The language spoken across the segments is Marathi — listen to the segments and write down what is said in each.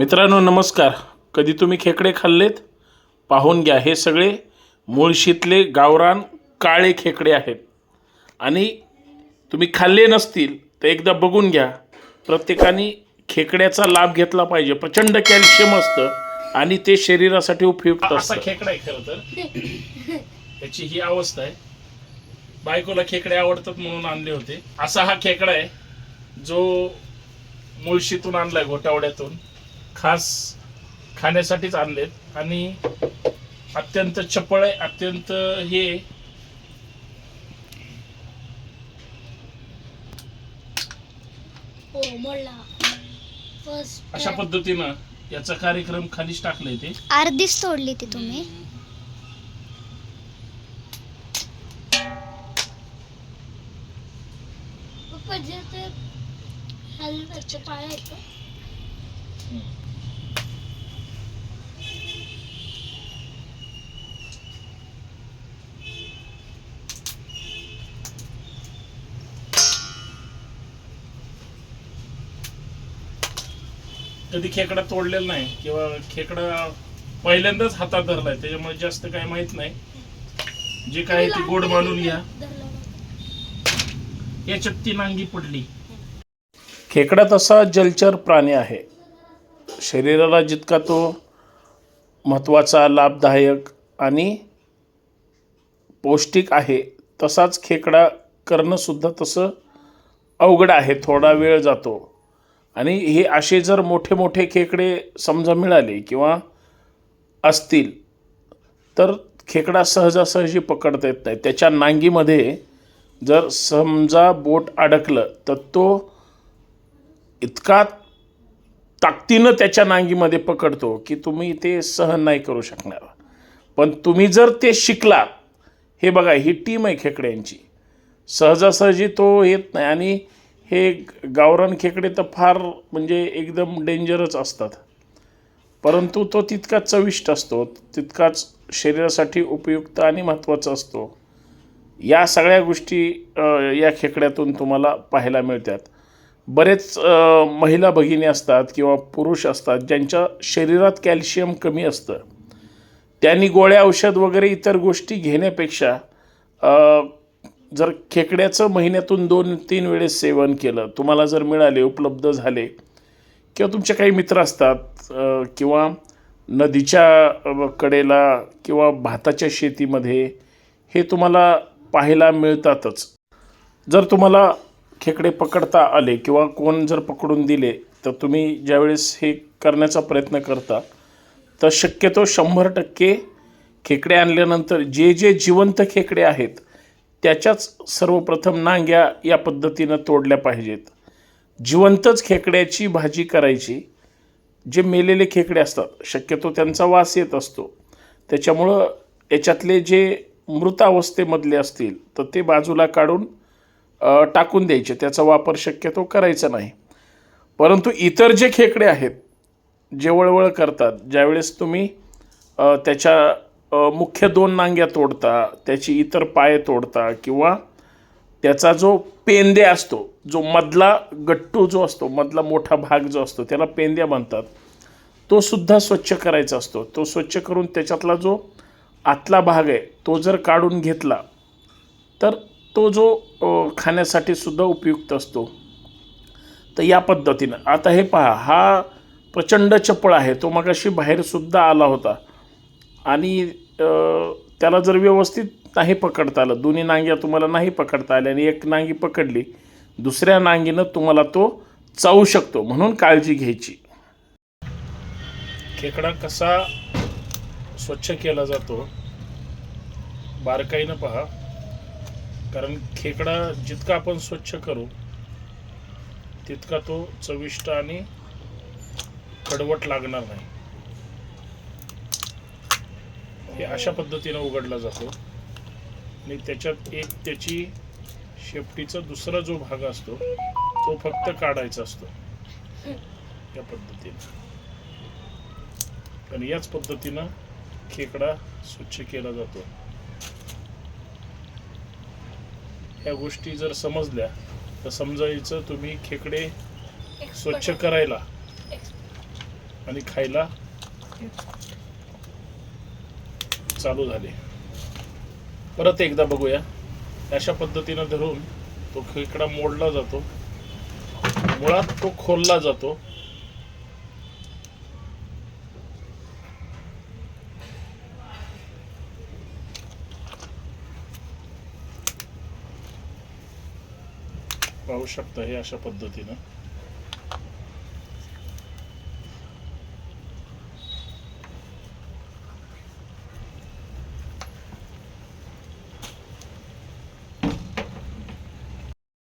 मित्रांनो नमस्कार. कधी तुम्ही खेकडे खाल्लेत? पाहून घ्या. हे सगळे मुळशीतले गावरान काळे खेकडे आहेत. आणि तुम्ही खाल्ले नसतील तर एकदा बघून घ्या. प्रत्येकाने खेकड्याचा लाभ घेतला पाहिजे. प्रचंड कॅल्शियम असतं आणि ते शरीरासाठी उपयुक्त असा खेकडा आहे खरं तर. त्याची ही अवस्था आहे. बायकोला खेकडे आवडतात म्हणून आणले होते. असा हा खेकडा आहे जो मुळशीतून आणलाय घोटावड्यातून. खास खाण्यासाठीच आणलेत. आणि अत्यंत चपळ आहे अत्यंत हे अशा पद्धतीनं याचा कार्यक्रम खालीच टाकलाय ते. अर्धीच तोडली ती तुम्ही. पाय कधी खेकडा तोडलेला नाही किंवा खेकडा पहिल्यांदाच हातात धरलाय त्याच्यामुळे जास्त काय माहीत नाही. जे काय ती गोड मानून घ्या. याच्यात ती नांगी पडली. खेकडा तसा जलचर प्राणी आहे. शरीराला जितका तो महत्त्वाचा लाभदायक आणि पौष्टिक आहे तसाच खेकडा करणंसुद्धा तसं अवघड आहे. थोडा वेळ जातो. आणि हे असे जर मोठे मोठे खेकडे समजा मिळाले किंवा असतील तर खेकडा सहजासहजी पकडता येत नाही. त्याच्या नांगीमध्ये जर समजा बोट अडकलं तर तो इतका ताकदीनं त्याच्या नांगीमध्ये पकडतो की तुम्ही ते सहन नाही करू शकणार. पण तुम्ही जर ते शिकलात हे बघा ही टीम आहे खेकड्यांची. सहजासहजी तो येत नाही आणि हे गावरान खेकडे तर फार म्हणजे एकदम डेंजरच असतात. परंतु तो तितकाच चविष्ट असतो तितकाच शरीरासाठी उपयुक्त आणि महत्त्वाचा असतो. या सगळ्या गोष्टी या खेकड्यातून तुम्हाला पाहायला मिळतात. बरेच महिला भगिनी असतात किंवा पुरुष असतात ज्यांच्या शरीरात कॅल्शियम कमी असतं. त्यांनी गोळ्या औषध वगैरे इतर गोष्टी घेण्यापेक्षा जर खेकड्याचं महिन्यातून दोन तीन वेळेस सेवन केलं तुम्हाला जर मिळाले उपलब्ध झाले किंवा तुमचे काही मित्र असतात किंवा नदीच्या कडेला किंवा भाताच्या शेतीमध्ये हे तुम्हाला पाहायला मिळतातच. जर तुम्हाला खेकडे पकडता आले किंवा कोण जर पकडून दिले तर तुम्ही ज्यावेळेस हे करण्याचा प्रयत्न करता तर शक्यतो शंभर टक्के खेकडे आणल्यानंतर जे जे जिवंत खेकडे आहेत त्याच्याच सर्वप्रथम नांग्या या पद्धतीनं तोडल्या पाहिजेत. जिवंतच खेकड्याची भाजी करायची जे मेलेले खेकडे असतात शक्यतो त्यांचा वास येत असतो. त्याच्यामुळं याच्यातले जे मृतावस्थेमधले असतील तर ते बाजूला काढून टाकून द्यायचे. त्याचा वापर शक्यतो करायचा नाही. परंतु इतर जे खेकडे आहेत जे वळवळ करतात ज्यावेळेस तुम्ही त्याच्या मुख्य दोन नांग्या तोडता त्याची इतर पाय तोडता किंवा त्याचा जो पेंद्या असतो जो मधला गट्टू जो असतो मधला मोठा भाग जो असतो त्याला पेंद्या म्हणतात. तो सुद्धा स्वच्छ करायचा असतो. तो स्वच्छ करून त्याच्यातला जो आतला भाग आहे तो जर काढून घेतला तर तो जो खाण्यासाठी सुद्धा उपयुक्त असतो. तर या पद्धतीनं. आता हे पहा हा प्रचंड चपळ आहे तो मगाशी बाहेरसुद्धा आला होता. आणि त्याला जर व्यवस्थित नाही पकडता आलं दोन्ही नांग्या तुम्हाला नाही पकडता आल्या आणि एक नांगी पकडली दुसऱ्या नांगीनं तुम्हाला तो चावू शकतो. म्हणून काळजी घ्यायची. खेकडा कसा स्वच्छ केला जातो बारकाईनं पहा. कारण खेकडा जितका आपण स्वच्छ करू तितका तो चविष्ट आणि कडवट लागणार नाही. हे अशा पद्धतीनं उघडला जातो. आणि त्याच्यात एक त्याची शेपटीचा दुसरा जो भाग असतो तो फक्त काढायचा असतो. या पद्धतीने. आणि याच पद्धतीनं खेकडा स्वच्छ केला जातो. ह्या गोष्टी जर समजल्या तर समजायचं तुम्ही खेकडे स्वच्छ करायला आणि खायला चालू झाले. परत एकदा बघूया. अशा पद्धतीनं धरून तो खेकडा मोडला जातो. मुळात तो खोलला जातो. पाहू शकता हे अशा पद्धतीनं.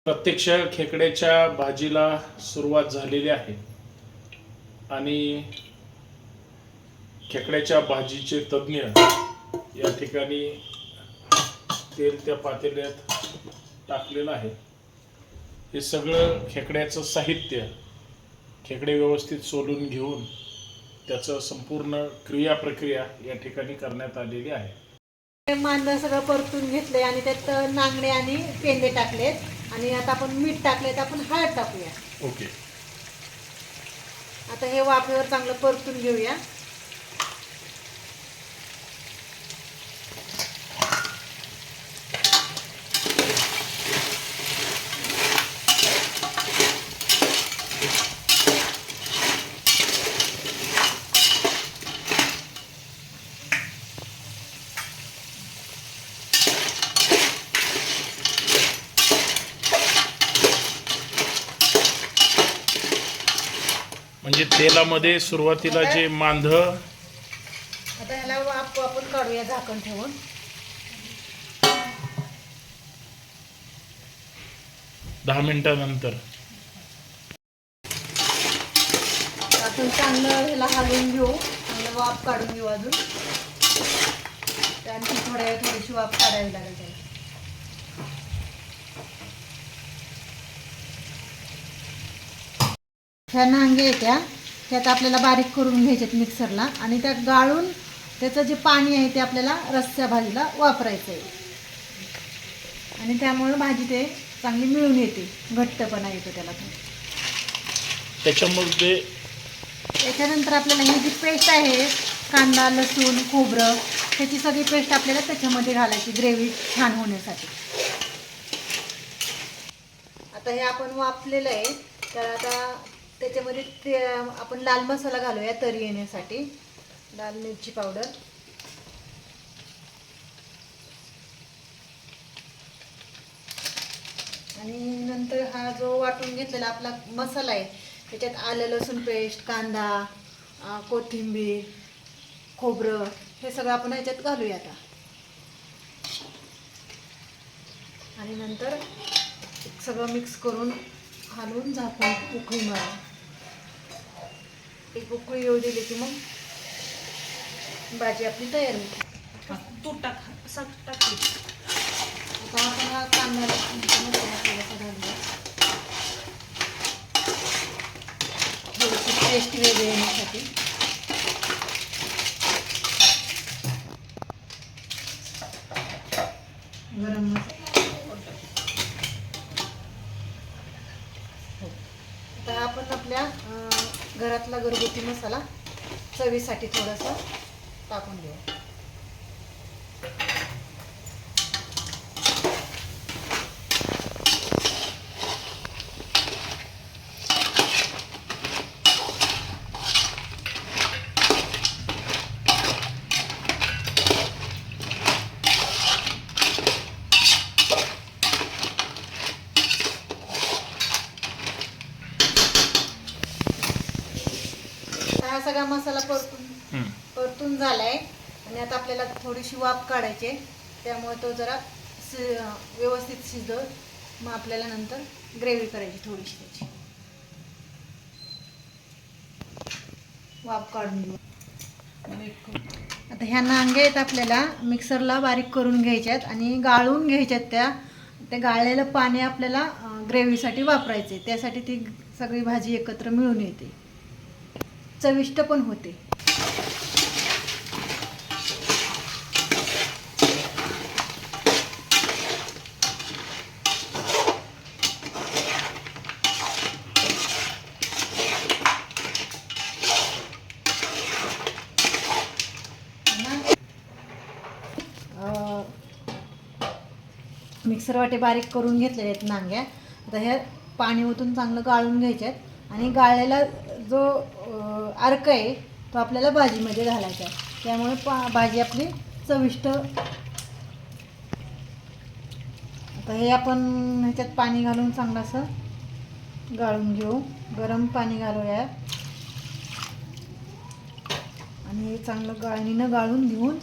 प्रत्यक्ष खेकड्याच्या भाजीला सुरुवात झालेली आहे. आणि खेकड्याच्या भाजीचे तज्ज्ञ या ठिकाणी तेल त्या पातेल्यात टाकलेलं आहे. हे सगळं खेकड्याचं साहित्य खेकडे व्यवस्थित सोलून घेऊन त्याचं संपूर्ण क्रिया प्रक्रिया या ठिकाणी करण्यात आलेली आहे. मांजर सगळं परतून घेतलंय आणि त्यात नांगडे आणि पेंदे टाकलेत. आणि आता आपण मीठ टाकलेत आपण हळद टाकूया. ओके. आता हे वाफेवर चांगलं परतून घेऊया. म्हणजे तेलामध्ये सुरुवातीला जे मांध. आता ह्याला वाफ आपण काढूया झाकण ठेवून. दहा मिनिटानंतर. आपण चांगलं ह्याला हलवून घेऊ. चांगलं वाफ काढून घेऊ अजून. आणखी थोड्या वेळ थोडीशी वाफ काढावी लागेल त्याला. ह्या नांगे आहेत त्या त्यात आपल्याला बारीक करून घ्यायच्यात मिक्सरला आणि त्या गाळून त्याचं जे पाणी आहे ते आपल्याला रस्स्या भाजीला वापरायचं आहे. आणि त्यामुळे भाजी ते चांगली मिळून येते. घट्टपणा येतो त्याला त्याच्यामध्ये त्याच्यानंतर आपल्याला ही जी पेस्ट आहे कांदा लसूण खोबरं त्याची सगळी पेस्ट आपल्याला त्याच्यामध्ये घालायची ग्रेव्ही छान होण्यासाठी. आता हे आपण वापलेलं आहे. तर आता त्याच्यामध्ये ते आपण लाल मसाला घालूया तरी येण्यासाठी. लाल मिरची पावडर. आणि नंतर हा जो वाटून घेतलेला आपला मसाला आहे त्याच्यात आलं लसूण पेस्ट कांदा कोथिंबीर खोबरं हे सगळं आपण ह्याच्यात घालूया आता. आणि नंतर सगळं मिक्स करून घालून झाकून उकळी मारू एक उकळी येऊ दिली की मग भाजी आपली तयार होते. तू टाक असं टाकली आता आपण हा कांदा थोडासा टेस्ट वेगळी येण्यासाठी गरम मसाला हो. आता आपण आपल्या अं, घरातला घरगुती मसाला चवीसाठी थोडंसं टाकून घेऊ आता हा सगळा मसाला परतून. परतून झालाय. आणि आता आपल्याला थोडीशी वाफ काढायची. त्यामुळे तो जरा व्यवस्थित शिजव मग आपल्याला नंतर ग्रेव्ही करायची थोडीशी त्याची. वाफ काढून घेऊ. आता ह्या नांग्या आहेत आपल्याला. मिक्सरला बारीक करून घ्यायच्यात आणि गाळून घ्यायच्यात त्या. ते गाळलेलं पाणी आपल्याला ग्रेव्हीसाठी वापरायचं आहे त्यासाठी ती सगळी भाजी एकत्र मिळून येते. चविष्ट पण होते. मिक्सर वाटे बारीक करून घेतलेले आहेत नांग्या. आता ह्या पाणी ओतून चांगलं गाळून घ्यायचे आहेत. आणि गाळलेला जो अर्क आहे तो आपल्याला भाजीमध्ये घालायचा आहे. त्यामुळे पा भाजी आपली चविष्ट. आता हे आपण ह्याच्यात पाणी घालून चांगलं असं गाळून घेऊ. गरम पाणी घालूया. आणि हे चांगलं गाळणीनं गाळून घेऊन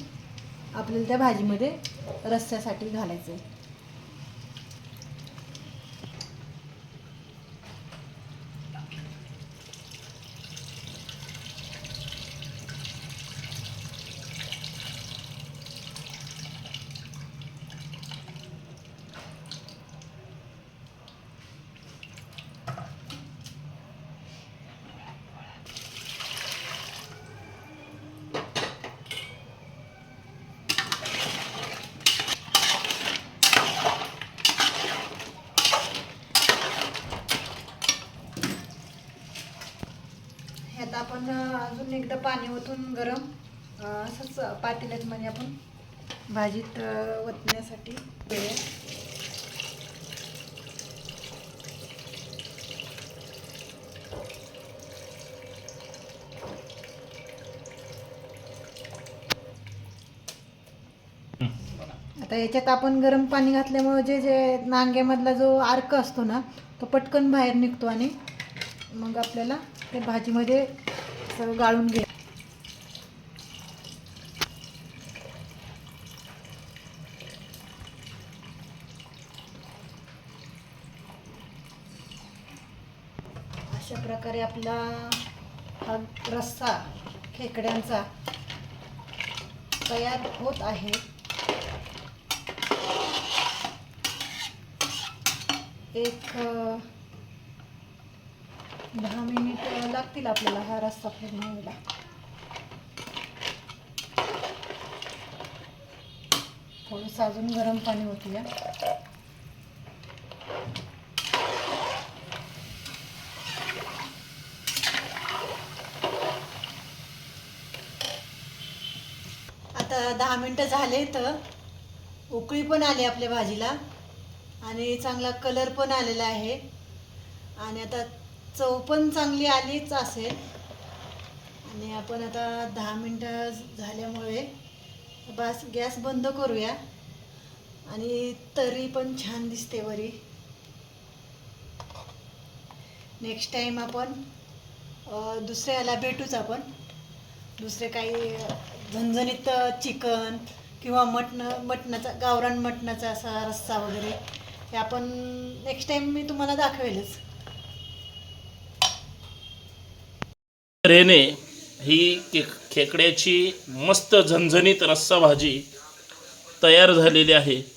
आपल्याला त्या भाजीमध्ये रस्स्यासाठी घालायचं आहे ह्यात आपण अं, अजून एकदा पाणी गरम असंच पातेल्यात म्हणजे आपण भाजीत ओतण्यासाठी ठेवूया. आता याच्यात आपण गरम पाणी घातल्यामुळे जे जे नांग्यामधला जो आर्क असतो ना तो पटकन बाहेर निघतो आणि मग आपल्याला ते भाजीमध्ये गाळून घे प्रकारे आपला हा रस्सा खेकड्यांचा तयार होत आहे. एक दहा मिनिट लागतील आपल्याला हा रस्सा पूर्ण व्हायला थोडंसं अजून गरम पाणी ओतूया. आता दहा मिनटं झाले तर उकळी पण आली आपल्या भाजीला. आणि चांगला कलर पण आलेला आहे. आणि आता चव पण चांगली आलीच असेल. आणि आपण आता दहा मिनटं झाल्यामुळे बस गॅस बंद करूया. आणि तरी पण छान दिसते वरी. नेक्स्ट टाईम आपण दुसऱ्याला दुसऱ्या याला भेटूच आपण. दुसरे काही झणझणीत चिकन किंवा मटण मटणाचा गावरान मटणाचा असा रस्सा वगैरे हे आपण नेक्स्ट टाईम मी तुम्हाला दाखवेलच. रेने ही के खेकड्याची मस्त झणझणीत रस्सा भाजी तयार झालेली आहे.